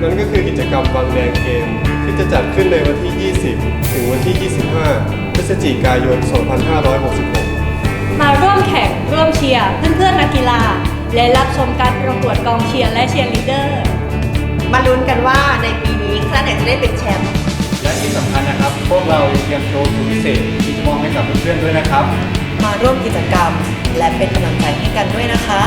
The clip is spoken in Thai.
นั่นก็คือกิจกรรมวางแดงเกม ที่จะจัดขึ้นในวันที่ 20 ถึงวันที่ 25 พฤศจิกายน 2566 มาร่วมแข่งร่วมเชียร์เพื่อนๆนักกีฬา และรับชมการประกวดกองเชียร์และเชียร์ลีดเดอร์ มาลุ้นกันว่าในปีนี้ใครไหนจะได้เป็นแชมป์และที่สำคัญนะครับ พวกเรายังเตรียมโชว์สุดพิเศษที่จะมองให้กับเพื่อนๆด้วยนะครับ มาร่วมกิจกรรม และเป็นกำลังใจให้กันด้วยนะคะ